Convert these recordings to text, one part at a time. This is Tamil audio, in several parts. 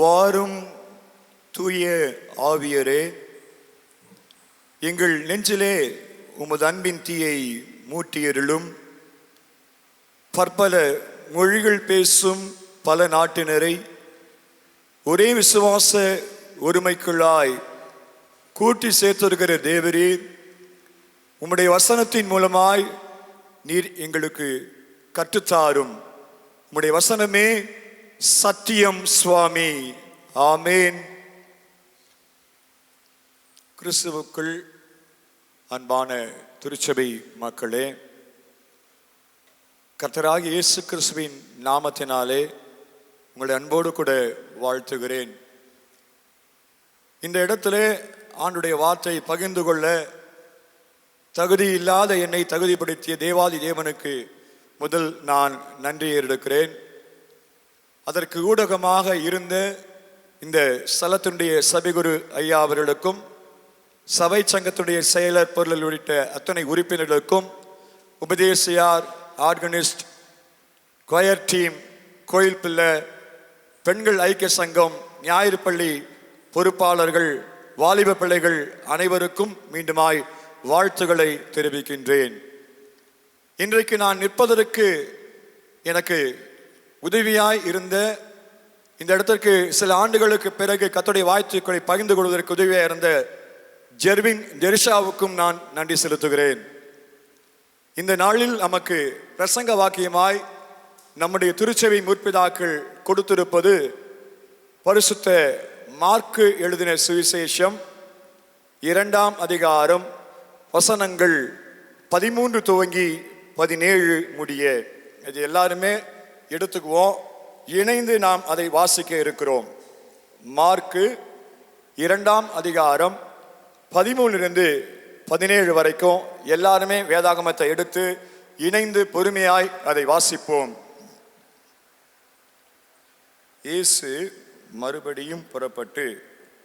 வாரும் தூய ஆவியரே எங்கள் நெஞ்சிலே உமது அன்பின் தீயை மூட்டியருளும். பற்பல மொழிகள் பேசும் பல நாட்டினரை ஒரே விசுவாச ஒருமைக்குள்ளாய் கூட்டி சேர்த்திருக்கிற தேவரே உம்முடைய வசனத்தின் மூலமாய் நீர் எங்களுக்கு கற்றுத்தாரும். உம்முடைய வசனமே சத்தியம் சுவாமி. ஆமேன். கிறிஸ்துவுக்குள் அன்பான திருச்சபை மக்களே கர்த்தராகி இயேசு கிறிஸ்துவின் நாமத்தினாலே உங்களை அன்போடு கூட வாழ்த்துகிறேன். இந்த இடத்திலே ஆண்டுடைய வார்த்தை பகிர்ந்து கொள்ள தகுதி இல்லாத என்னை தகுதிப்படுத்திய தேவாதி தேவனுக்கு முதல் நான் நன்றி எடுக்கிறேன். அதற்கு ஊடகமாக இருந்த இந்த ஸ்தலத்தினுடைய சபைகுரு ஐயா அவர்களுக்கும் சபை சங்கத்துடைய செயலர் பொருள் உள்ளிட்ட அத்தனை உறுப்பினர்களுக்கும் உபதேசியார் ஆர்கனிஸ்ட் கொயர் டீம் கோயில் பிள்ளை பெண்கள் ஐக்கிய சங்கம் ஞாயிறு பள்ளி பொறுப்பாளர்கள் வாலிப பிள்ளைகள் அனைவருக்கும் மீண்டுமாய் வாழ்த்துக்களை தெரிவிக்கின்றேன். இன்றைக்கு நான் நிற்பதற்கு எனக்கு உதவியாய் இருந்த இந்த இடத்திற்கு சில ஆண்டுகளுக்கு பிறகு கத்துடைய வாழ்த்துக்களை பகிர்ந்து கொள்வதற்கு உதவியாக இருந்த ஜெர்வின் ஜெரிஷாவுக்கும் நான் நன்றி செலுத்துகிறேன். இந்த நாளில் நமக்கு பிரசங்க வாக்கியமாய் நம்முடைய திருச்செவி முற்பிதாக்கள் கொடுத்திருப்பது பரிசுத்த மார்க்கு எழுதின சுவிசேஷம் இரண்டாம் அதிகாரம் வசனங்கள் பதிமூன்று துவங்கி பதினேழு முடிய. இது எல்லாருமே எடுத்துக்குவோம். இணைந்து நாம் அதை வாசிக்க இருக்கிறோம். மார்க்கு இரண்டாம் அதிகாரம் பதிமூணிலிருந்து பதினேழு வரைக்கும் எல்லாருமே வேதாகமத்தை எடுத்து இணைந்து பொறுமையாய் அதை வாசிப்போம். இயேசு மறுபடியும் புறப்பட்டு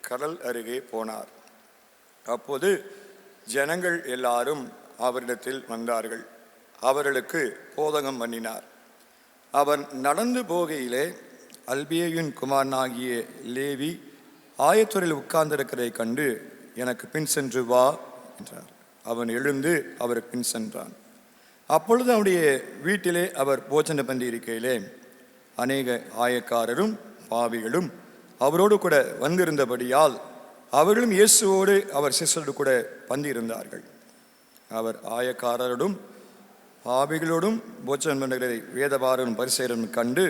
கடல் அருகே போனார். அப்போது ஜனங்கள் எல்லாரும் அவரிடத்தில் வந்தார்கள். அவர்களுக்கு போதகம் பண்ணினார். அவர் நடந்து போகையிலே அல்பியவின் குமாரனாகிய லேவி ஆயத்துறையில் உட்கார்ந்திருக்கிறதை கண்டு எனக்கு பின் சென்று வா என்றார். அவன் எழுந்து அவருக்கு பின் சென்றான். அப்பொழுது அவனுடைய வீட்டிலே அவர் போஜனை பந்தி இருக்கையிலே அநேக ஆயக்காரரும் பாவிகளும் அவரோடு கூட வந்திருந்தபடியால் அவர்களும் இயேசுவோடு அவர் சிசரோடு கூட பந்திருந்தார்கள் அவர் ஆயக்காரரோடும் பாவிகளோடும் போஜனம் பண்ணுகிறதை வேதபாரனும் பரிசேரனும் கண்டு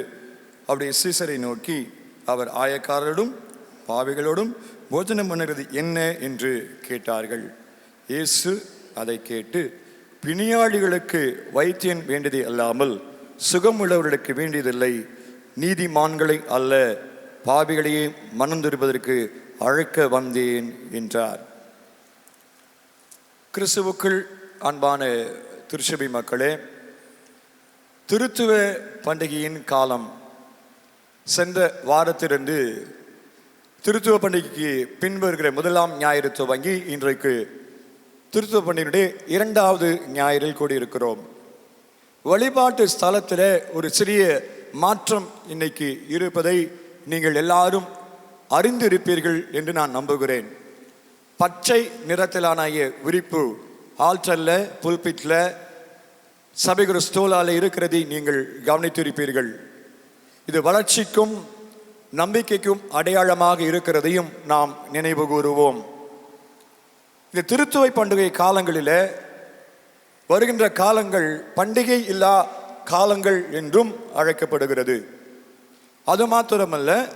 அவருடைய சீசரை நோக்கி அவர் ஆயக்காரரோடும் பாவிகளோடும் போஜனம் பண்ணுகிறது என்ன என்று கேட்டார்கள். இயேசு அதை கேட்டு பிணியாளிகளுக்கு வைத்தியன் வேண்டியது அல்லாமல் சுகமுள்ளவர்களுக்கு வேண்டியதில்லை. நீதிமான்களை அல்ல பாவிகளையே மனம் திருப்பதற்கு அழைக்க வந்தேன் என்றார். கிறிஸ்துவுக்குள் அன்பான திருச்சபை மக்களே திருத்துவ பண்டிகையின் காலம் சென்ற வாரத்திலிருந்து திருத்துவ பண்டிகைக்கு பின்வருகிற முதலாம் ஞாயிறு துவங்கி இன்றைக்கு திருத்துவ பண்டிகையுடைய இரண்டாவது ஞாயிறில் கூடியிருக்கிறோம். வழிபாட்டு ஸ்தலத்தில் ஒரு சிறிய மாற்றம் இன்னைக்கு இருப்பதை நீங்கள் எல்லாரும் அறிந்திருப்பீர்கள் என்று நான் நம்புகிறேன். பச்சை நிறத்திலான விரிப்பு ஆல்டரில் புல்பிட்டில் சபைகுரு ஸ்தூலால் இருக்கிறதை நீங்கள் கவனித்திருப்பீர்கள். இது வளர்ச்சிக்கும் நம்பிக்கைக்கும் அடையாளமாக இருக்கிறதையும் நாம் நினைவு கூறுவோம். இந்த திருத்துவை பண்டிகை காலங்களில் வருகின்ற காலங்கள் பண்டிகை இல்லா காலங்கள் என்றும் அழைக்கப்படுகிறது. அது மாத்திரமல்ல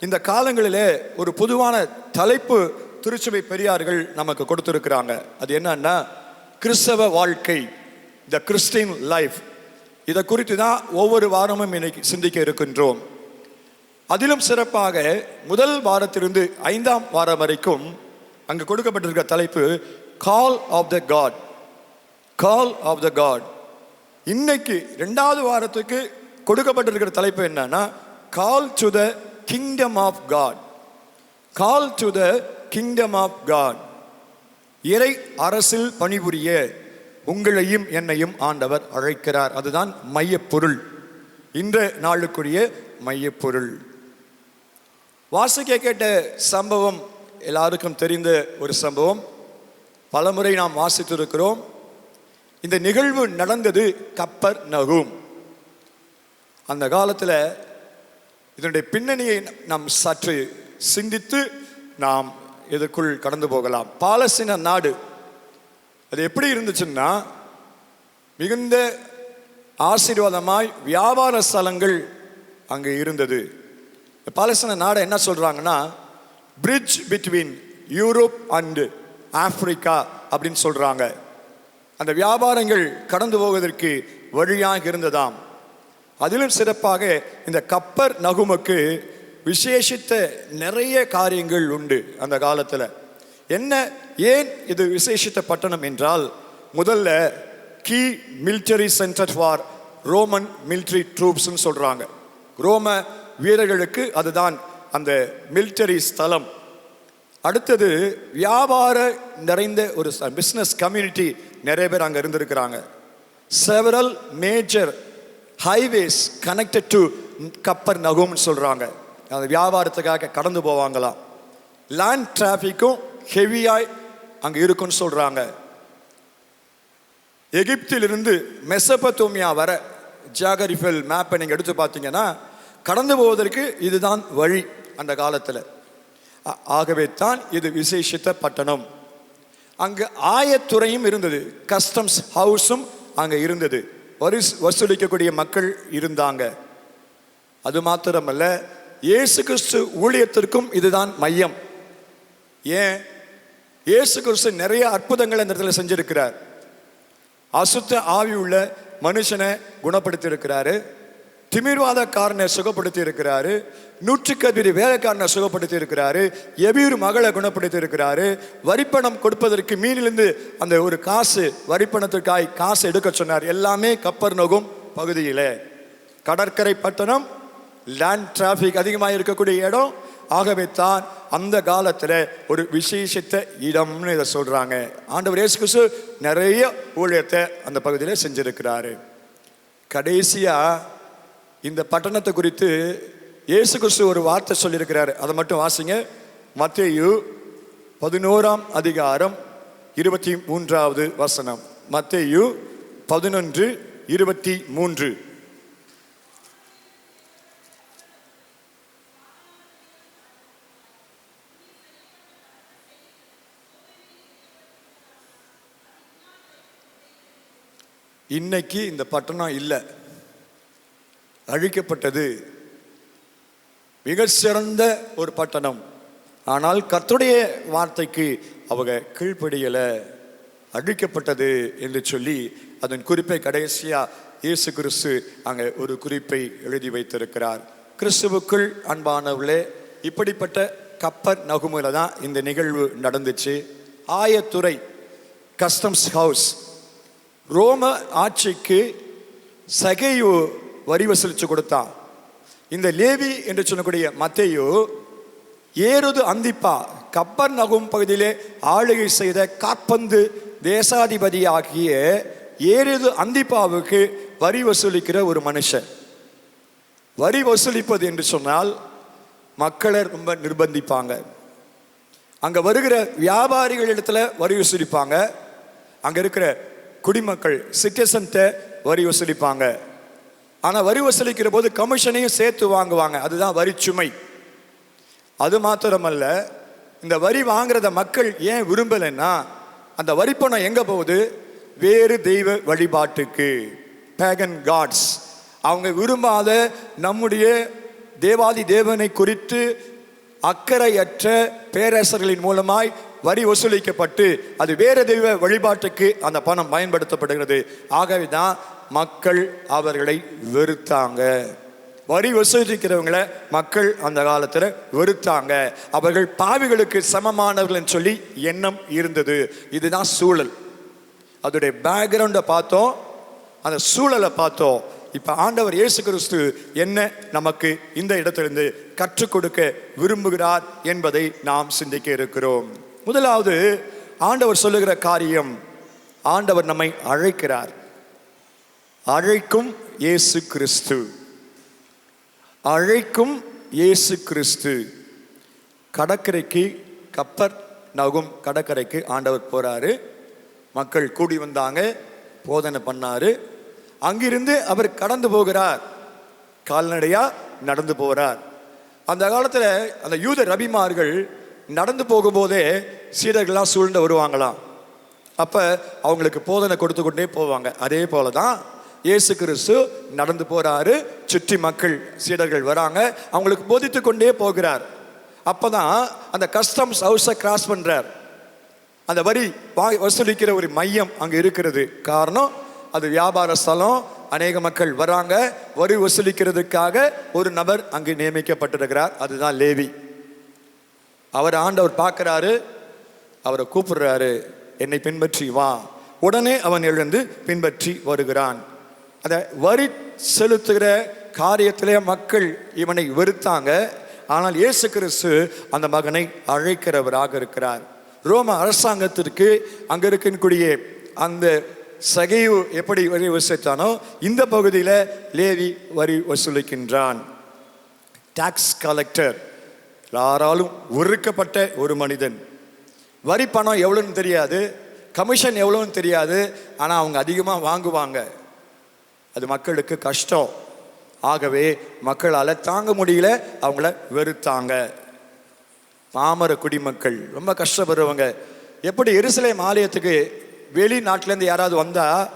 இந்த காலங்களிலே ஒரு பொதுவான தலைப்பு திருச்சபை பெரியார்கள் நமக்கு கொடுத்துருக்கிறாங்க. அது என்னன்னா கிறிஸ்தவ வாழ்க்கை. த கிறிஸ்டின் லைஃப் இதை குறித்து தான் ஒவ்வொரு வாரமும் இன்னைக்கு சிந்திக்க இருக்கின்றோம். அதிலும் சிறப்பாக முதல் வாரத்திலிருந்து ஐந்தாம் வாரம் வரைக்கும் அங்கு கொடுக்கப்பட்டிருக்கிற தலைப்பு call of the God call of the God இன்னைக்கு ரெண்டாவது வாரத்துக்கு கொடுக்கப்பட்டிருக்கிற தலைப்பு என்னன்னா call to the kingdom of God call to the kingdom of God இறை அரசில் பணிபுரிய உங்களையும் என்னையும் ஆண்டவர் அழைக்கிறார். அதுதான் மையப்பொருள். இன்ற நாளுக்குரிய மையப்பொருள். வாசிக்க கேட்ட சம்பவம் எல்லாருக்கும் தெரிந்த ஒரு சம்பவம். பலமுறை நாம் வாசித்திருக்கிறோம். இந்த நிகழ்வு நடந்தது கப்பர் நகும் அந்த காலத்தில் இதனுடைய பின்னணியை நாம் சற்று சிந்தித்து நாம் இதற்குள் கடந்து போகலாம். பாலஸ்தீன நாடு அது எப்படி இருந்துச்சுன்னா மிகுந்த ஆசீர்வாதமாய் வியாபார ஸ்தலங்கள் அங்கே இருந்தது. பாலஸ்தீன நாடு என்ன சொல்கிறாங்கன்னா bridge between Europe and Africa அப்படின்னு சொல்கிறாங்க அந்த வியாபாரங்கள் கடந்து போவதற்கு வழியாக இருந்ததாம். அதிலும் சிறப்பாக இந்த கப்பர் நகுமுக்கு விசேஷித்த நிறைய காரியங்கள் உண்டு அந்த காலத்தில். என்ன? ஏன் இது விசேஷித்த பட்டணம் என்றால் முதல்ல key military centre for Roman military ட்ரூப்ஸ்னு சொல்கிறாங்க ரோம வீரர்களுக்கு அதுதான் அந்த மிலிட்டரி ஸ்தலம். அடுத்தது வியாபார நிறைந்த ஒரு பிஸ்னஸ் கம்யூனிட்டி நிறைய பேர் அங்கே இருந்திருக்கிறாங்க. Several major highways connected to கப்பர் நகும்னு சொல்கிறாங்க அந்த வியாபாரத்துக்காக கடந்து போவாங்களாம். லேண்ட் டிராஃபிக்கும் ஹெவியாய் அங்கே இருக்குன்னு சொல்கிறாங்க எகிப்திலிருந்து மெசபத்தோமியா வர ஜாகரிஃபெல் மேப்பை நீங்கள் எடுத்து பார்த்தீங்கன்னா கடந்து போவதற்கு இதுதான் வழி அந்த காலத்தில். ஆகவே தான் இது விசேஷித்த பட்டணம். அங்கு ஆயத்துறையும் இருந்தது கஸ்டம்ஸ் ஹவுஸும் அங்கே இருந்தது. வரி வசூலிக்கக்கூடிய மக்கள் இருந்தாங்க. அது மாத்திரமல்ல இயேசு கிறிஸ்து ஊழியத்திற்கும் இதுதான் மையம். ஏன்? இயேசு கிறிஸ்து நிறைய அற்புதங்களை இந்த இடத்துல செஞ்சிருக்கிறார். அசுத்த ஆவி உள்ள மனுஷனை குணப்படுத்தி இருக்கிறாரு திமிர்வாதக்காரனை சுகப்படுத்தி இருக்கிறாரு நூற்றுக்கதிரி வேலைக்காரனை சுகப்படுத்தி இருக்கிறாரு எபியூர் மகளை குணப்படுத்தி இருக்கிறாரு வரிப்பணம் கொடுப்பதற்கு மீனிலிருந்து அந்த ஒரு காசு வரிப்பணத்திற்காய் காசு எடுக்க சொன்னார். எல்லாமே கப்பர் நோகும் பகுதியில். கடற்கரை பட்டணம் லேண்ட் டிராஃபிக் அதிகமாக இருக்கக்கூடிய இடம் ஆகவே தான் அந்த காலத்தில் ஒரு விசேஷித்த இடம்னு இதை சொல்கிறாங்க ஆண்டவர் இயேசு கிறிஸ்து நிறைய ஊழியத்தை அந்த பகுதியில் செஞ்சுருக்கிறாரு. கடைசியாக இந்த பட்டணத்தை குறித்து இயேசு கிறிஸ்து ஒரு வார்த்தை சொல்லியிருக்கிறாரு. அதை மட்டும் வாசிங்க. மத்தேயு பதினோராம் அதிகாரம் இருபத்தி மூன்றாவது வசனம். மத்தேயு பதினொன்று இருபத்தி மூன்று. இன்னைக்கு இந்த பட்டணம் இல்லை. அழிக்கப்பட்டது. மிக சிறந்த ஒரு பட்டணம். ஆனால் கத்துடைய வார்த்தைக்கு அவங்க கீழ்ப்படியலை. அழிக்கப்பட்டது என்று சொல்லி அதன் குறிப்பை கடைசியாக இயேசு கிறிஸ்து அங்கே ஒரு குறிப்பை எழுதி வைத்திருக்கிறார். கிறிஸ்துவுக்குள் அன்பானவர்களே இப்படிப்பட்ட கப்பர் நகுமுல தான் இந்த நிகழ்வு நடந்துச்சு. ஆயத்துறை கஸ்டம்ஸ் ஹவுஸ் ரோம ஆட்சிக்கு சகையு வரி வசூலித்து கொடுத்தான் இந்த லேவி என்று சொல்லக்கூடிய மத்தையு ஏறுது அந்திப்பா கப்பர் நகும் பகுதியிலே ஆளுகை செய்த காற்பந்து தேசாதிபதியாகிய ஏறுது அந்திப்பாவுக்கு வரி வசூலிக்கிற ஒரு மனுஷன். வரி வசூலிப்பது என்று சொன்னால் மக்களை ரொம்ப நிர்பந்திப்பாங்க. அங்கே வருகிற வியாபாரிகள் இடத்துல வரி வசூலிப்பாங்க. அங்கே இருக்கிற குடிமக்கள் சிட்டிசன்ட்ட வரி வசூலிப்பாங்க. ஆனால் வரி வசூலிக்கிற போது கமிஷனையும் சேர்த்து வாங்குவாங்க. அதுதான் வரி சுமை. அது மாத்திரமல்ல இந்த வரி வாங்குறத மக்கள் ஏன் விரும்பலைன்னா அந்த வரி பணம் எங்கே போகுது? வேறு தெய்வ வழிபாட்டுக்கு. பேகன் காட்ஸ் அவங்க விரும்பாத நம்முடைய தேவாதி தேவனை குறித்து அக்கறையற்ற பேரரசர்களின் மூலமாய் வரி வசூலிக்கப்பட்டு அது வேறு தெய்வ வழிபாட்டுக்கு அந்த பணம் பயன்படுத்தப்படுகிறது. ஆகவே தான் மக்கள் அவர்களை வெறுத்தாங்க. வரி வசூலிக்கிறவங்களை மக்கள் அந்த காலத்தில் வெறுத்தாங்க. அவர்கள் பாவிகளுக்கு சமமானவர்கள் சொல்லி எண்ணம் இருந்தது. இதுதான் சூழல். அதோடைய பேக்ரவுண்டை பார்த்தோம். அந்த சூழலை பார்த்தோம். இப்போ ஆண்டவர் இயேசு கிறிஸ்து என்ன நமக்கு இந்த இடத்திலிருந்து கற்றுக் கொடுக்க விரும்புகிறார் என்பதை நாம் சிந்திக்க இருக்கிறோம். முதலாவது ஆண்டவர் சொல்லுகிற காரியம் ஆண்டவர் நம்மை அழைக்கிறார். அழைக்கும் இயேசு கிறிஸ்து. அழைக்கும் இயேசு கிறிஸ்து. கடற்கரைக்கு கப்பர் நகும் கடற்கரைக்கு ஆண்டவர் போறாரு. மக்கள் கூடி வந்தாங்க போதனை பண்ணாரு. அங்கிருந்து அவர் கடந்து போகிறார். கால்நடையா நடந்து போகிறார் அந்த காலத்தில் அந்த யூத ரபிமார்கள் நடந்து போகும்போதே சீடர்கள்லாம் சூழ்ந்து வருவாங்களாம். அப்போ அவங்களுக்கு போதனை கொடுத்து கொண்டே போவாங்க. அதே போல தான் இயேசு கிறிஸ்து நடந்து போகிறாரு சுற்றி மக்கள் சீடர்கள் வராங்க. அவங்களுக்கு போதித்து கொண்டே போகிறார். அப்பதான் அந்த கஸ்டம்ஸ் ஹவுஸை கிராஸ் பண்ணுறார் அந்த வரி வா- வசூலிக்கிற ஒரு மையம் அங்கே இருக்கிறது. காரணம் அது வியாபார ஸ்தலம். அநேக மக்கள் வராங்க. வரி வசூலிக்கிறதுக்காக ஒரு நபர் அங்கு நியமிக்கப்பட்டிருக்கிறார். அதுதான் லேவி. அவர் ஆண்டவர் பார்க்குறாரு. அவரை கூப்பிடுறாரு என்னை பின்பற்றி வா. உடனே அவன் எழுந்து பின்பற்றி வருகிறான். அந்த வரி செலுத்துகிற காரியத்திலே மக்கள் இவனை வெறுத்தாங்க. ஆனால் இயேசு கிறிஸ்து அந்த மகனை அழைக்கிறவராக இருக்கிறார். ரோம அரசாங்கத்திற்கு அங்கே இருக்கக்கூடிய அந்த சகைவு எப்படி வரி வசூலித்தானோ இந்த பகுதியில் லேவி வரி வசூலிக்கின்றான். டாக்ஸ் கலெக்டர் யாராலும் ஒருக்கப்பட்ட ஒரு மனிதன். வரி பணம் எவ்வளோன்னு தெரியாது கமிஷன் எவ்வளோன்னு தெரியாது ஆனால் அவங்க அதிகமாக வாங்குவாங்க. அது மக்களுக்கு கஷ்டம். ஆகவே மக்களால் தாங்க முடியல அவங்கள வெறுத்தாங்க. பாமர குடிமக்கள் ரொம்ப கஷ்டப்படுறவங்க. எப்படி எருசலேம் ஆலயத்துக்கு வெளிநாட்டிலேருந்து யாராவது வந்தால்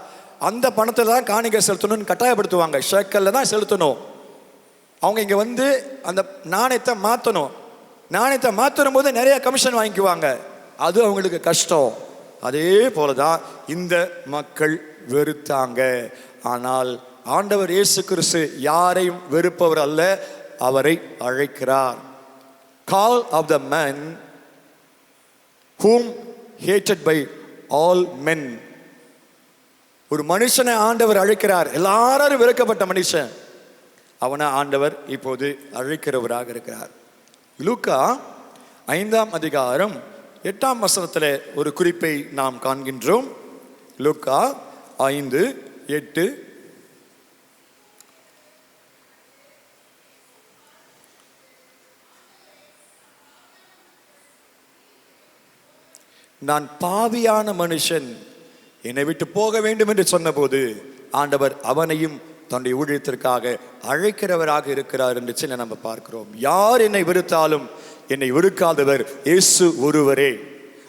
அந்த பணத்தை தான் காணிக்கை செலுத்தணும்னு கட்டாயப்படுத்துவாங்க. ஷேக்கலில் தான் செலுத்தணும். அவங்க இங்கே வந்து அந்த நாணயத்தை மாற்றணும் நாணயத்தை மாற்றணும் போது நிறைய கமிஷன் வாங்கிக்குவாங்க. அது அவங்களுக்கு கஷ்டம். அதே போல தான் இந்த மக்கள் வெறுத்தாங்க. ஆனால் ஆண்டவர் இயேசு கிறிஸ்து யாரையும் வெறுப்பவர் அல்ல அவரை அழைக்கிறார். Call of the man whom hated by all men ஒரு மனுஷனை ஆண்டவர் அழைக்கிறார். எல்லாரும் வெறுக்கப்பட்ட மனுஷன். அவனை ஆண்டவர் இப்போது அழைக்கிறவராக இருக்கிறார். லூக்கா ஐந்தாம் அதிகாரம் எட்டாம் வசனத்தில் ஒரு குறிப்பை நாம் காண்கின்றோம். லுக்கா ஐந்து எட்டு. நான் பாவியான மனுஷன் என்னை விட்டு போக வேண்டும் என்று சொன்னபோது ஆண்டவர் அவனையும் தன்னுடைய ஊழியத்திற்காக அழைக்கிறவராக இருக்கிறார் என்று நம்ம பார்க்கிறோம். யார் என்னை வெறுத்தாலும் என்னை வெறுக்காதவர் இயேசு ஒருவரே.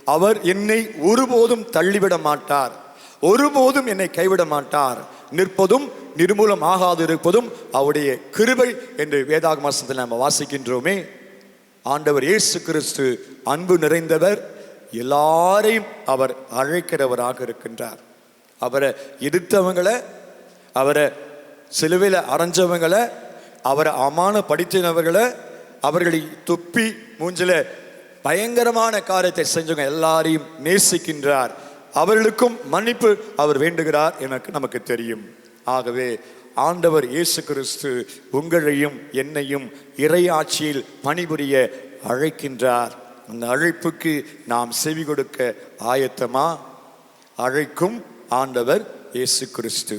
அவர் என்னை ஒருபோதும் தள்ளிவிட மாட்டார். ஒருபோதும் என்னை கைவிட மாட்டார். நிற்பதும் நிர்மூலம் ஆகாது இருப்பதும் அவருடைய கிருபை என்று வேதாக மாசத்தில் நம்ம வாசிக்கின்றோமே. ஆண்டவர் இயேசு கிறிஸ்து அன்பு நிறைந்தவர். எல்லாரையும் அவர் அழைக்கிறவராக இருக்கின்றார். அவரை எதிர்த்தவங்களை அவரை சிலுவையில் அரைஞ்சவங்களை அவரை அமான அமானப்படுத்தினவர்களை அவர்களை துப்பி மூஞ்சில பயங்கரமான காரியத்தை செஞ்சவங்க எல்லாரையும் நேசிக்கின்றார். அவர்களுக்கும் மன்னிப்பு அவர் வேண்டுகிறார் எனக்கு நமக்கு தெரியும். ஆகவே ஆண்டவர் இயேசு கிறிஸ்து உங்களையும் என்னையும் இறையாட்சியில் பணிபுரிய அழைக்கின்றார். அந்த அழைப்புக்கு நாம் செவி கொடுக்க ஆயத்தமா? அழைக்கும் ஆண்டவர் இயேசு கிறிஸ்து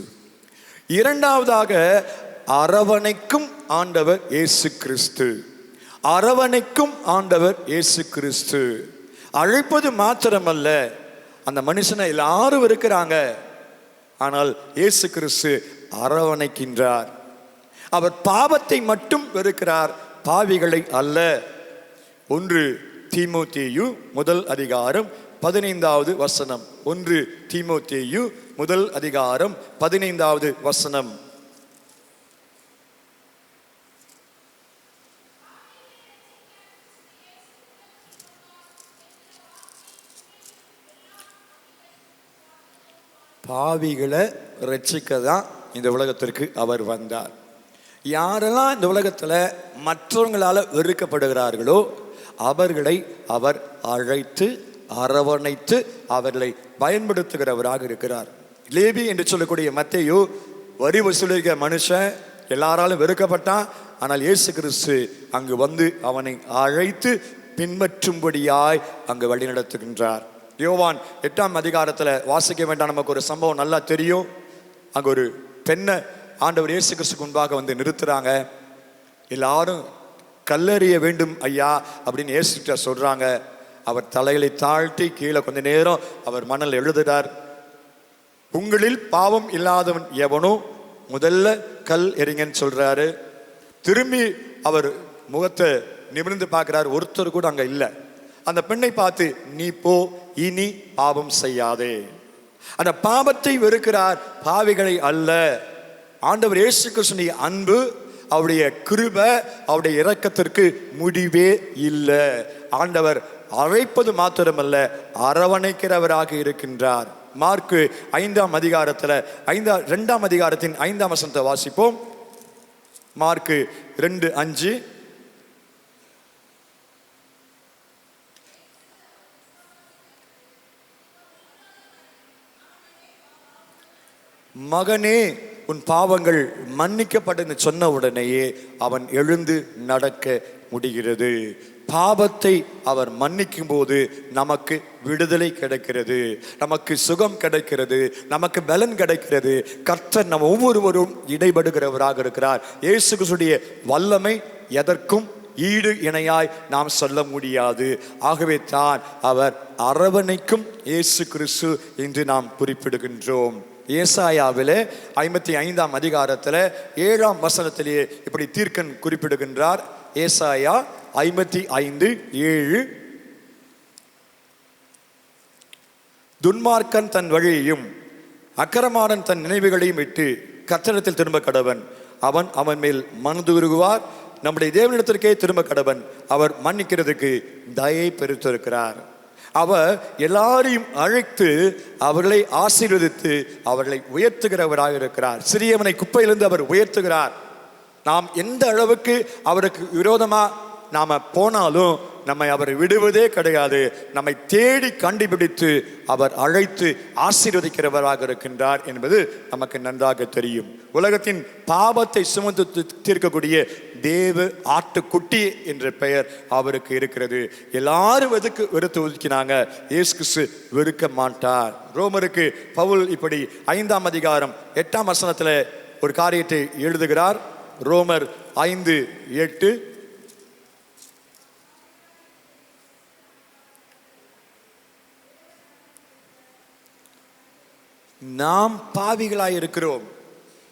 இரண்டாவதாக அரவணைக்கும் ஆண்டவர் இயேசு கிறிஸ்து அரவணைக்கும் ஆண்டவர் இயேசு கிறிஸ்து அழைப்பது மாத்திரமல்ல அந்த மனுஷனை எல்லாரும் இருக்கிறாங்க ஆனால் இயேசு கிறிஸ்து அரவணைக்கின்றார். அவர் பாவத்தை மட்டும் வெறுக்கிறார் பாவிகளை அல்ல. ஒன்று தீமோத்தேயு முதல் அதிகாரம் பதினைந்தாவது வசனம். ஒன்று தீமோத்தேயு முதல் அதிகாரம் பதினைந்தாவது வசனம். பாவிகளை ரட்சிக்க தான் இந்த உலகத்திற்கு அவர் வந்தார். யாரெல்லாம் இந்த உலகத்தில் மற்றவங்களால் வெறுக்கப்படுகிறார்களோ அவர்களை அவர் அழைத்து அரவணைத்து அவர்களை பயன்படுத்துகிறவராக இருக்கிறார். லேபி என்று சொல்லக்கூடிய மத்தையோ வரி வசூலிக்க மனுஷன் எல்லாராலும் வெறுக்கப்பட்டான் ஆனால் இயேசு கிறிஸ்து அங்கு வந்து அவனை அழைத்து பின்பற்றும்படியாய் அங்கு வழிநடத்துகின்றார். யோவான் எட்டாம் அதிகாரத்தில் வாசிக்க வேண்டாம். நமக்கு ஒரு சம்பவம் நல்லா தெரியும். அங்கே ஒரு பெண்ணை ஆண்டவர் இயேசு கிறிஸ்துக்கு முன்பாக வந்து நிறுத்துகிறாங்க எல்லாரும் கல்லறிய வேண்டும் ஐயா அப்படின்னு இயேசுகிட்ட சொல்கிறாங்க அவர் தலைகளை தாழ்த்தி கீழே கொஞ்ச நேரம் அவர் மணல் எழுதுகிறார் உங்களில் பாவம் இல்லாதவன் எவனும் முதல்ல கல் எறிங்கன்னு சொல்கிறாரு திரும்பி அவர் முகத்தை நிமிர்ந்து பார்க்குறாரு. ஒருத்தர் கூட அங்கே இல்லை. அந்த பெண்ணை பார்த்து நீ போ இனி பாவம் செய்யாதே. அந்த பாவத்தை வெறுக்கிறார் பாவிகளை அல்ல. ஆண்டவர் இயேசு கிருஷ்ணனுடைய அன்பு அவருடைய கிருப அவருடைய இரக்கத்திற்கு முடிவே இல்லை. ஆண்டவர் அழைப்பது மாத்திரமல்ல அரவணைக்கிறவராக இருக்கின்றார். மார்க்கு ஐந்தாம் அதிகாரத்தில் ஐந்தாம் ரெண்டாம் அதிகாரத்தின் ஐந்தாம் வசனத்தை வாசிப்போம். மார்க்கு ரெண்டு அஞ்சு. மகனே உன் பாவங்கள் மன்னிக்கப்படுன்னு சொன்ன உடனேயே அவன் எழுந்து நடக்க முடிகிறது. பாவத்தை அவர் மன்னிக்கும் போது நமக்கு விடுதலை கிடைக்கிறது. நமக்கு சுகம் கிடைக்கிறது. நமக்கு பலன் கிடைக்கிறது. கர்த்தர் நம்ம ஒவ்வொருவரும் இடைபடுகிறவராக இருக்கிறார். இயேசு கிறிஸ்துடைய வல்லமை எதற்கும் ஈடு இணையாய் நாம் சொல்ல முடியாது. ஆகவே தான் அவர் அரவணைக்கும் இயேசு கிறிஸ்து என்று நாம் குறிப்பிடுகின்றோம். ஏசாயாவிலே ஐம்பத்தி ஐந்தாம் அதிகாரத்தில் ஏழாம் வசனத்திலேயே இப்படி தீர்க்கன் குறிப்பிடுகின்றார். ஏசாயா ஐம்பத்தி ஐந்து ஏழு. துன்மார்க்கன் தன் வழியையும் அக்கரமானன் தன் நினைவுகளையும் விட்டு கத்தனத்தில் திரும்ப கடவன். அவன் அவன் மேல் மனதுருகுவார் நம்முடைய தேவனிடத்திற்கே திரும்ப கடவன். அவர் மன்னிக்கிறதுக்கு தயை பெருத்திருக்கிறார். அவர் எல்லாரையும் அழைத்து அவர்களை ஆசீர்வதித்து அவர்களை உயர்த்துகிறவராக இருக்கிறார். சிறியவனை குப்பையிலிருந்து அவர் உயர்த்துகிறார். நாம் எந்த அளவுக்கு அவருக்கு விரோதமாக நாம் போனாலும் நம்மை அவர் விடுவதே கிடையாது. நம்மை தேடி கண்டுபிடித்து அவர் அழைத்து ஆசீர்வதிக்கிறவராக இருக்கின்றார் என்பது நமக்கு நன்றாக தெரியும். உலகத்தின் பாவத்தை சுமந்து தி- தீர்க்கக்கூடிய தேவ ஆட்டுக்குட்டி என்ற பெயர் அவருக்கு இருக்கிறது. எல்லாரும் எதுக்கு வெறுத்து ஒதுக்கினாங்க? ஏசுகிசு வெறுக்க மாட்டார். ரோமருக்கு பவுல் இப்படி ஐந்தாம் அதிகாரம் எட்டாம் வசனத்துல ஒரு காரியத்தை எழுதுகிறார். ரோமர் ஐந்து எட்டு நாம் பாவிகளாய் இருக்கிறோம்.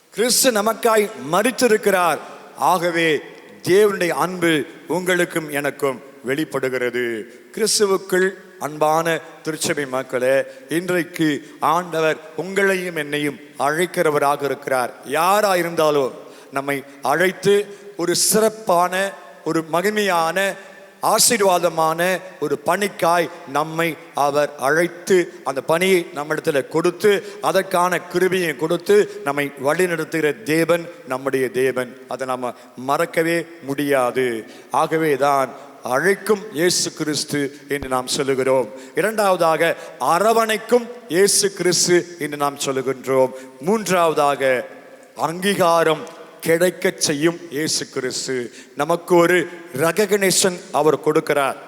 கிறிஸ்து நமக்காய் மறித்திருக்கிறார் ஆகவே தேவனுடைய அன்பு உங்களுக்கும் எனக்கும் வெளிப்படுகிறது. கிறிஸ்துவுக்குள் அன்பான திருச்சபை மக்களே இன்றைக்கு ஆண்டவர் உங்களையும் என்னையும் அழைக்கிறவராக இருக்கிறார். யாரா இருந்தாலும் நம்மை அழைத்து ஒரு சிறப்பான ஒரு மகிமையான ஆசீர்வாதமான ஒரு பணிக்காய் நம்மை அவர் அழைத்து அந்த பணியை நம்மிடத்தில் கொடுத்து அதற்கான கிருபியை கொடுத்து நம்மை வழிநடத்துகிற தேவன் நம்முடைய தேவன். அதை நம்ம மறக்கவே முடியாது. ஆகவே தான் அழைக்கும் இயேசு கிறிஸ்து என்று நாம் சொல்லுகிறோம். இரண்டாவதாக அரவணைக்கும் இயேசு கிறிஸ்து என்று நாம் சொல்லுகின்றோம். மூன்றாவதாக அங்கீகாரம் கிடைக்க செய்யும் இயேசு கிறிஸ்து. நமக்கு ஒரு ரெகக்னேஷன் அவர் கொடுக்கிறார்.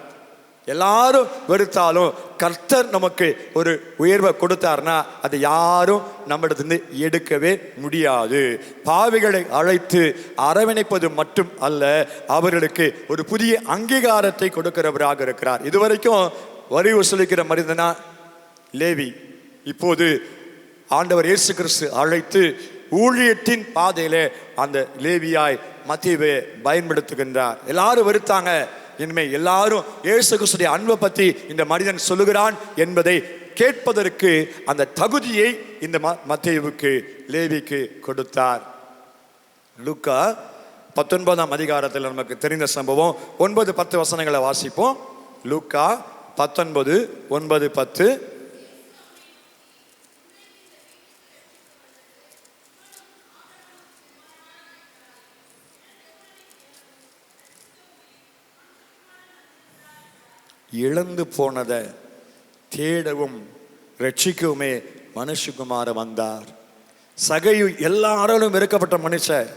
எல்லாரும் வெறுத்தாலும் கர்த்தர் நமக்கு ஒரு உயர்வை கொடுத்தார்னா அதை யாரும் நம்மிடத்திலிருந்து எடுக்கவே முடியாது. பாவிகளை அழைத்து அரவணைப்பது மட்டும் அல்ல அவர்களுக்கு ஒரு புதிய அங்கீகாரத்தை கொடுக்கிறவராக இருக்கிறார். இதுவரைக்கும் வரி வசூலிக்கிற மனிதனா? லேவி. இப்போது ஆண்டவர் இயேசு கிறிஸ்து அழைத்து ஊழியத்தின் பாதையிலே அந்த லேவியாய் மத்தியவை பயன்படுத்துகின்றார். எல்லாரும் வெறுத்தாங்க. இனிமே எல்லாரும் இயேசு கிறிஸ்துடைய அன்பை பற்றி இந்த மனிதன் சொல்லுகிறான் என்பதை கேட்பதற்கு அந்த தகுதியை இந்த ம லேவிக்கு கொடுத்தார். லுக்கா பத்தொன்பதாம் அதிகாரத்தில் நமக்கு தெரிந்த சம்பவம். ஒன்பது பத்து வசனங்களை வாசிப்போம். லூக்கா பத்தொன்பது ஒன்பது பத்து. இழந்து போனதை தேடவும் ரட்சிக்கவுமே மனுஷகுமார வந்தார். சகையு எல்லாராலும் வெறுக்கப்பட்ட மனுஷன்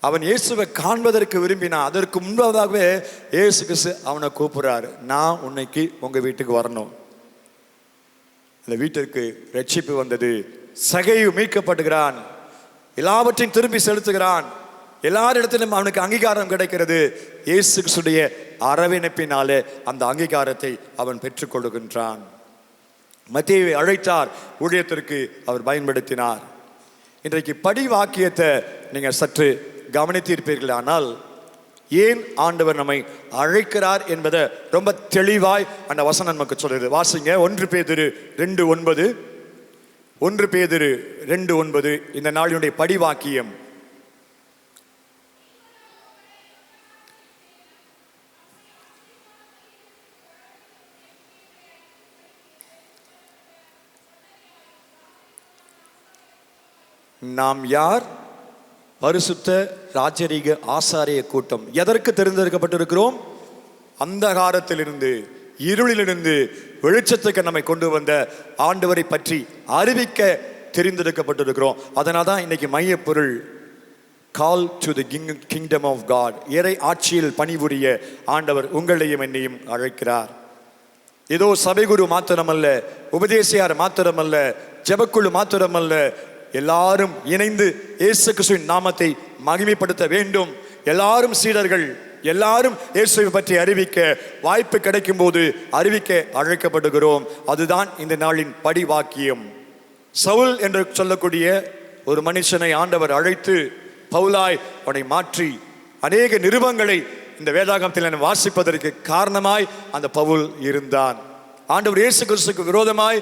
அவன் இயேசுவை காண்பதற்கு விரும்பினான். அதற்கு முன்பதாகவே இயேசு கிறிஸ்து அவனை கூப்பிடுறாரு. நான் உன்னைக்கு உங்கள் வீட்டுக்கு வரணும். அந்த வீட்டிற்கு ரட்சிப்பு வந்தது. சகையு மீட்கப்படுகிறான். எல்லாவற்றையும் திரும்பி செலுத்துகிறான். எல்லாரிடத்திலும் அவனுக்கு அங்கீகாரம் கிடைக்கிறது. இயேசு கிறிஸ்துடைய அரவணைப்பினாலே அந்த அங்கீகாரத்தை அவன் பெற்றுக்கொள்கின்றான் மத்தியை அழைத்தார் ஊழியத்திற்கு அவர் பயன்படுத்தினார். இன்றைக்கு படி வாக்கியத்தை நீங்கள் சற்று கவனித்திருப்பீர்களானால் ஏன் ஆண்டவர் நம்மை அழைக்கிறார் என்பதை ரொம்ப தெளிவாய் அந்த வசனம் நமக்கு சொல்கிறது வாசிங்க ஒன்று பேதிரு ரெண்டு ஒன்பது ஒன்று பேதிரு ரெண்டு ஒன்பது இந்த நாளினுடைய படி நாம் யார்? பரிசுத்த ராஜரீக ஆசாரிய கூட்டம். எதற்கு தெரிந்தெடுக்கப்பட்டிருக்கிறோம்? அந்தகாரத்திலிருந்து இருளிலிருந்து வெளிச்சத்துக்கு நம்மை கொண்டு வந்த ஆண்டவரை பற்றி அறிவிக்க தெரிந்தெடுக்கப்பட்டிருக்கிறோம். அதனால் தான் இன்னைக்கு மையப்பொருள் call to the king kingdom of God இறை ஆட்சியில் பணிபுரிய ஆண்டவர் உங்களையும் என்னையும் அழைக்கிறார். ஏதோ சபைகுரு மாத்திரமல்ல உபதேசியார் மாத்திரமல்ல ஜபக்குழு மாத்திரமல்ல எல்லாரும் இணைந்து இயேசு கிறிஸ்துவின் நாமத்தை மகிமைப்படுத்த வேண்டும். எல்லாரும் சீடர்கள் எல்லாரும் இயேசுவை பற்றி அறிவிக்க வாய்ப்பு கிடைக்கும் போது அறிவிக்க அழைக்கப்படுகிறோம். அதுதான் இந்த நாளின் படி வாக்கியம் சவுல் என்று சொல்லக்கூடிய ஒரு மனுஷனை ஆண்டவர் அழைத்து பவுலாய் அவனை மாற்றி அநேக நிருபங்களை இந்த வேதாகமத்தில் நான் வாசிப்பதற்கு காரணமாய் அந்த பவுல் இருந்தான். ஆண்டவர் இயேசு கிறிஸ்துக்கு விரோதமாய்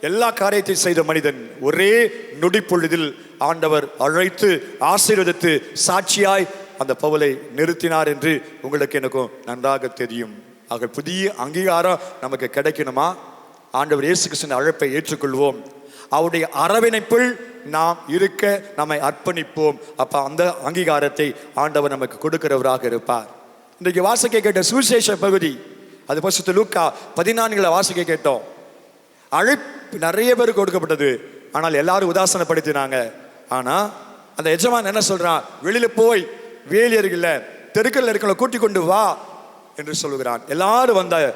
எல்லா காரியத்தையும் செய்த மனிதன் ஒரே நொடிப்பொழுதில் ஆண்டவர் அழைத்து ஆசீர்வதித்து சாட்சியாய் அந்த பவுலை நிறுத்தினார் என்று உங்களுக்கு எனக்கும் நன்றாக தெரியும். ஆக புதிய அங்கீகாரம் நமக்கு கிடைக்கணுமா? ஆண்டவர் இயேசு கிறிஸ்துவின் அழைப்பை ஏற்றுக்கொள்வோம். அவருடைய அரவணைப்பில் நாம் இருக்க நம்மை அர்ப்பணிப்போம். அப்ப அந்த அங்கீகாரத்தை ஆண்டவர் நமக்கு கொடுக்கிறவராக இருப்பார். இன்றைக்கு வாசிக்க கேட்ட சுவிசேஷ பகுதி அது பசுத்து லூக்கா பதினான்களை வாசிக்க கேட்டோம். அழைப்பு நிறைய பேருக்கு கொடுக்கப்பட்டது. ஆனால் எல்லாரும் உதாசனப்படுத்தினாங்க. ஆனால் அந்த எஜமான் என்ன சொல்கிறான் வெளியில் போய் வேலியர்கள தெருக்கல்ல இருக்கல கூட்டி கொண்டு வா என்று சொல்லுகிறான். எல்லாரும் வந்த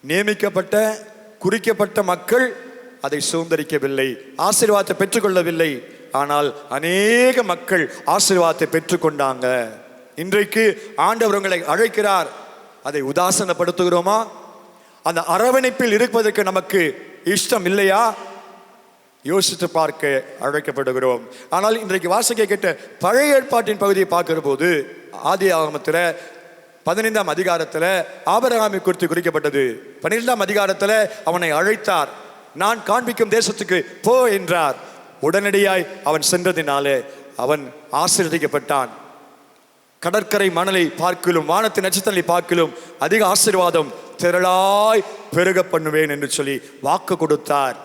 நியமிக்கப்பட்ட குறிக்கப்பட்ட மக்கள் அதை சுதந்திரிக்கவில்லை ஆசீர்வாதத்தை பெற்றுக்கொள்ளவில்லை. ஆனால் அநேக மக்கள் ஆசீர்வாதத்தை பெற்றுக்கொண்டாங்க. இன்றைக்கு ஆண்டவர் உங்களை அழைக்கிறார். அதை உதாசனப்படுத்துகிறோமா? அந்த அரவணைப்பில் இருப்பதற்கு நமக்கு இஷ்டம் இல்லையா? யோசித்து பார்க்க அழைக்கப்படுகிறோம். ஆனால் இன்றைக்கு வாசிக்க கேட்ட பழைய ஏற்பாட்டின் பகுதியை பார்க்கிற போது ஆதி ஆகமத்தில் பதினைந்தாம் அதிகாரத்தில் ஆபரகாமை குறித்து குறிக்கப்பட்டது. பன்னிரெண்டாம் அதிகாரத்தில் அவனை அழைத்தார். நான் காண்பிக்கும் தேசத்துக்கு போ என்றார். உடனடியாய் அவன் சென்றதினாலே அவன் ஆசீர்வதிக்கப்பட்டான். கடற்கரை மணலை பார்க்கிலும் வானத்து நட்சத்திரங்களை பார்க்கிலும் அதிக ஆசீர்வாதம் திரளாய் பெருக பண்ணுவேன் என்று சொல்லி வாக்கு கொடுத்தார்.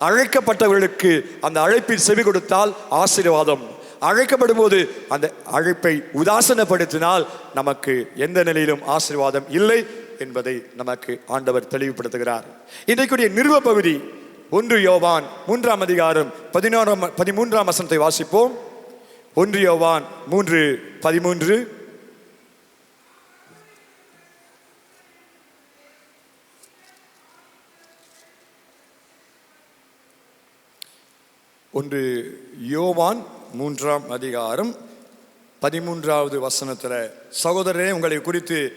அழைக்கப்பட்டவர்களுக்கு அந்த அழைப்பில் செவி கொடுத்தால் ஆசீர்வாதம். அழைக்கப்படும் போது அந்த அழைப்பை உதாசனப்படுத்தினால் நமக்கு எந்த நிலையிலும் ஆசீர்வாதம் இல்லை என்பதை நமக்கு ஆண்டவர் தெளிவுபடுத்துகிறார். இன்றைக்குரிய நிறுவ பகுதி ஒன்று யோவான் மூன்றாம் அதிகாரம் பதினோராம் பதிமூன்றாம் வசனத்தை வாசிப்போம். ஒன்று யோவான் மூன்று பதிமூன்று. ஒன்று யோவான் மூன்றாம் அதிகாரம் பதிமூன்றாவது வசனத்தில் சகோதரரே உங்களை குறித்து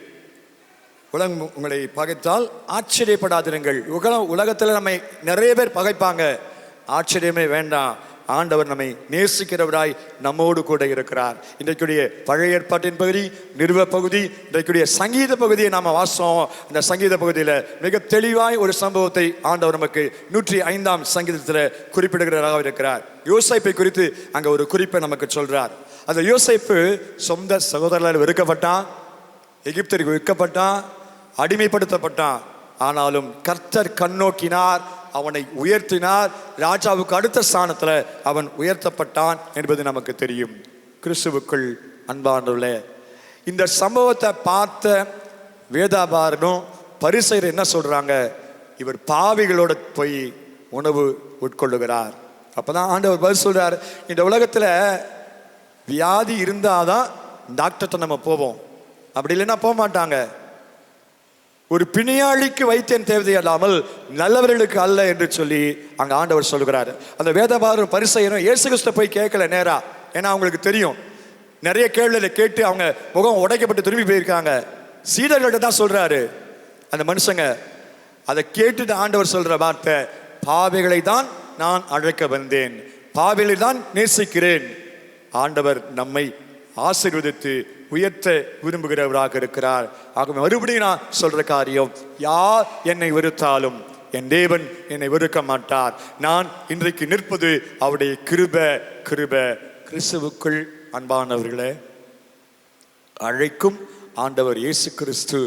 உலகம் உங்களை பகைத்தால் ஆச்சரியப்படாதிருங்கள். உலக உலகத்தில் நம்மை நிறைய பேர் பகைப்பாங்க. ஆச்சரியமே வேண்டாம். ஆண்டவர் நம்மை நேசிக்கிறவராய் நம்மோடு கூட இருக்கிறார். இன்றைக்குடைய பழைய ஏற்பாட்டின் பகுதி நிறுவ பகுதி இன்றைக்குடைய சங்கீத பகுதியை நாம் வாசம் இந்த சங்கீத பகுதியில் மிக தெளிவாய் ஒரு சம்பவத்தை ஆண்டவர் நமக்கு நூற்றி ஐந்தாம் சங்கீதத்தில் குறிப்பிடுகிறவராக இருக்கிறார். யோசைப்பை குறித்து அங்கே ஒரு குறிப்பை நமக்கு சொல்கிறார் அந்த யோசைப்பு சொந்த சகோதரர்களால் வெறுக்கப்பட்டான் எகிப்தருக்கு விற்கப்பட்டான் அடிமைப்படுத்தப்பட்டான். ஆனாலும் கர்த்தர் கண்ணோக்கினார் அவனை உயர்த்தினார். ராஜாவுக்கு அடுத்த ஸ்தானத்தில் அவன் உயர்த்தப்பட்டான் என்பது நமக்கு தெரியும். கிறிஸ்துவுக்குள் அன்பானவர்களே இந்த சம்பவத்தை பார்த்த வேதாபாரனும் பரிசெயர் என்ன சொல்கிறாங்க இவர் பாவிகளோட போய் உணவு உட்கொள்ளுகிறார். அப்பதான் ஆண்டவர் பதில் சொல்கிறார் இந்த உலகத்தில் வியாதி இருந்தால் தான் டாக்டர்கிட்ட நம்ம போவோம். அப்படி இல்லைன்னா போக மாட்டாங்க. ஒரு பிணியாளிக்கு வைத்தியன் தேவையில்லாமல் நல்லவர்களுக்கு அல்ல என்று சொல்லி அங்க ஆண்டவர் சொல்கிறார் அந்த வேதபாரர் பரிசெயரும் இயேசு கிறிஸ்துவ போய் கேட்கல நேரா. ஏன்னா அவங்களுக்கு தெரியும். நிறைய கேள்விகளை கேட்டு அவங்க முகம் உடைக்கப்பட்டு திரும்பி போயிருக்காங்க. சீடர்கள்ட்ட தான் சொல்றாரு. அந்த மனுஷங்க அதை கேட்டுட்டு ஆண்டவர் சொல்ற வார்த்தை பாவைகளை தான் நான் அழைக்க வந்தேன். பாவைகளை தான் நேசிக்கிறேன். ஆண்டவர் நம்மை ஆசீர்வதித்து உயர்த்த விரும்புகிறவராக இருக்கிறார். ஆக மறுபடியும் நான் சொல்ற காரியம் யார் என்னை வெறுத்தாலும் என் தேவன் என்னை வெறுக்க மாட்டார். நான் இன்றைக்கு நிற்பது அவருடைய கிருப கிருப. கிறிஸ்துவுக்குள் அன்பானவர்களே அழைக்கும் ஆண்டவர் இயேசு கிறிஸ்து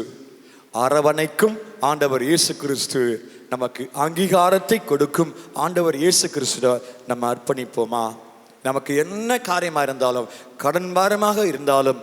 அரவணைக்கும் ஆண்டவர் இயேசு கிறிஸ்து நமக்கு அங்கீகாரத்தை கொடுக்கும் ஆண்டவர் இயேசு கிறிஸ்துவ நம்ம அர்ப்பணிப்போமா? நமக்கு என்ன காரியமாக இருந்தாலும் கடன் பாரமாக இருந்தாலும்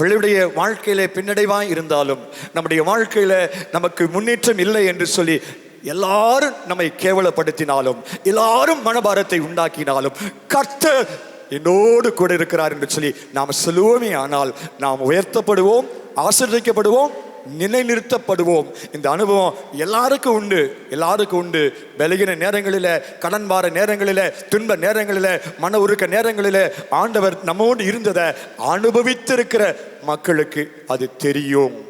பிள்ளையுடைய வாழ்க்கையில பின்னடைவாய் இருந்தாலும் நம்முடைய வாழ்க்கையில நமக்கு முன்னேற்றம் இல்லை என்று சொல்லி எல்லாரும் நம்மை கேவலப்படுத்தினாலும் எல்லாரும் மனபாரத்தை உண்டாக்கினாலும் கர்த்தர் என்னோடு கூட இருக்கிறார் என்று சொல்லி நாம் சொல்லுவோமே ஆனால் நாம் உயர்த்தப்படுவோம் ஆசீர்வதிக்கப்படுவோம் நிலைநிறுத்தப்படுவோம். இந்த அனுபவம் எல்லாருக்கும் உண்டு. எல்லாருக்கும் உண்டு. பலகின நேரங்களில் கடன் வார நேரங்களில் துன்ப நேரங்களில் மன உருக்க நேரங்களில் ஆண்டவர் நம்மோடு இருந்ததை அனுபவித்திருக்கிற மக்களுக்கு அது தெரியும்.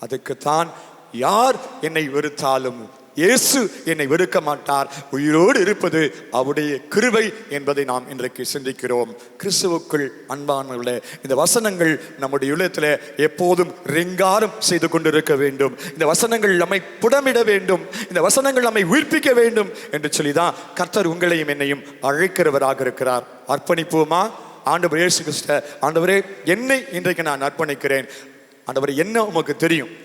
அதுக்குத்தான் யார் என்னை வெறுத்தாலும்? இயேசு என்னை வெறுக்க மாட்டார். உயிரோடு இருப்பது அவருடைய கிருபை என்பதை நாம் இன்றைக்கு சிந்திக்கிறோம். கிறிஸ்துவுக்குள் அன்பானவர்கள இந்த வசனங்கள் நம்முடைய உள்ளத்தில் எப்போதும் ரிங்காரம் செய்து கொண்டிருக்க வேண்டும். இந்த வசனங்கள் நம்மை புடமிட வேண்டும். இந்த வசனங்கள் நம்மை உயிர்ப்பிக்க வேண்டும் என்று சொல்லி தான் கர்த்தர் உங்களையும் என்னையும் அழைக்கிறவராக இருக்கிறார். அர்ப்பணிப்போமா? ஆண்டவர் இயேசு கிறிஸ்த. ஆண்டவரே என்னை இன்றைக்கு நான் அர்ப்பணிக்கிறேன். ஆண்டவர் என்ன உமக்கு தெரியும்?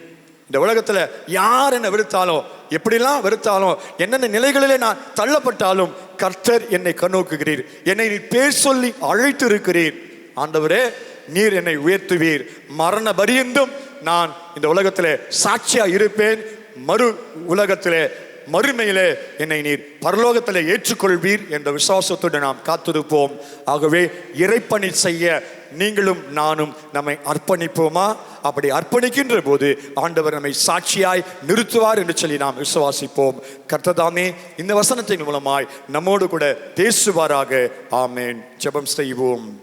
இந்த உலகத்தில் யார் என்னை வெறுத்தாலும் எப்படிலாம் வெறுத்தாலும் என்னென்ன நிலைகளிலே நான் தள்ளப்பட்டாலும் கர்த்தர் என்னை கண்ணோக்குகிறீர் என்னை நீ பேர் சொல்லி அழைத்து இருக்கிறீர் ஆண்டவரே நீர் என்னை உயர்த்துவீர். மரண பரியந்தும் நான் இந்த உலகத்தில் சாட்சியாக இருப்பேன். மறு உலகத்திலே மறுமையிலே என்னை நீர் பரலோகத்திலே ஏற்றுக்கொள்வீர் என்ற விசுவாசத்தோடு நாம் காத்திருப்போம். ஆகவே இறைப்பணி செய்ய நீங்களும் நானும் நம்மை அர்ப்பணிப்போமா? அப்படி அர்ப்பணிக்கின்ற போது ஆண்டவர் நம்மை சாட்சியாய் நிறுத்துவார் என்று சொல்லி நாம் விசுவாசிப்போம். கர்த்ததாமே இந்த வசனத்தின் மூலமாய் நம்மோடு கூட பேசுவாராக. ஆமேன். ஜெபம் செய்வோம்.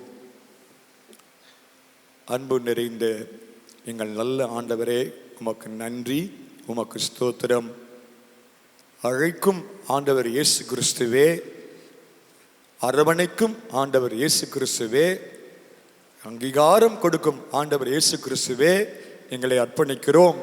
அன்பு நிறைந்த எங்கள் நல்ல ஆண்டவரே உமக்கு நன்றி உமக்கு ஸ்தோத்திரம். அழைக்கும் ஆண்டவர் இயேசு கிறிஸ்துவே. அரவணைக்கும் ஆண்டவர் இயேசு கிறிஸ்துவே. அங்கீகாரம் கொடுக்கும் ஆண்டவர் இயேசு கிறிஸ்துவே. எங்களை அர்ப்பணிக்கிறோம்.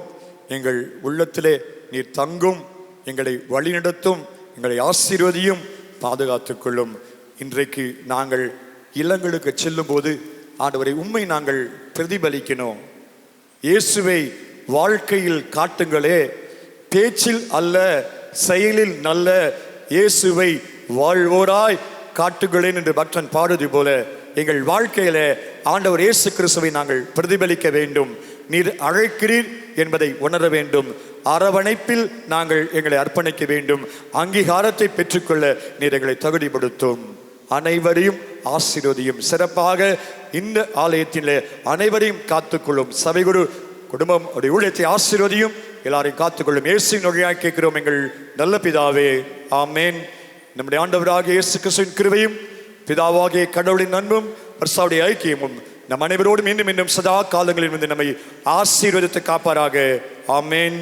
எங்கள் உள்ளத்திலே நீர் தங்கும். எங்களை வழிநடத்தும். எங்களை ஆசீர்வதியும். பாதுகாத்துக்கொள்ளும் இன்றைக்கு நாங்கள் இல்லங்களுக்கு செல்லும்போது ஆண்டவரை உண்மை நாங்கள் பிரதிபலிக்கணும். இயேசுவை வாழ்க்கையில் காட்டுங்களே. பேச்சில் அல்ல செயலில் நல்ல இயேசுவை வாழ்வோராய் காட்டுங்களேன் என்று பக்தன் பாடுவது போல எங்கள் வாழ்க்கையில ஆண்டவர் இயேசு கிறிஸ்துவை நாங்கள் பிரதிபலிக்க வேண்டும். நீர் அழைக்கிறீர் என்பதை உணர வேண்டும். அரவணைப்பில் நாங்கள் எங்களை அர்ப்பணிக்க வேண்டும். அங்கீகாரத்தை பெற்றுக்கொள்ள நீர் எங்களை தகுதிப்படுத்தும். அனைவரையும் ஆசீர்வதியும். சிறப்பாக இந்த ஆலயத்திலே அனைவரையும் காத்துக்கொள்ளும். சபைகுரு குடும்பம் உடைய ஊழியத்தை ஆசீர்வதியும். எல்லாரையும் காத்துக்கொள்ளும். இயேசுவின் வழியாக கேட்கிறோம் எங்கள் நல்ல பிதாவே. ஆமேன். நம்முடைய ஆண்டவராக இயேசு கிறிஸ்துவின் கிருவையும் பிதாவாகிய கடவுளின் அன்பும் பரிசாவுடைய ஐக்கியமும் நம் அனைவரோடும் இன்னும் இன்னும் சதா காலங்களில் வந்து நம்மை ஆசீர்வதித்து காப்பாராக. ஆமேன்.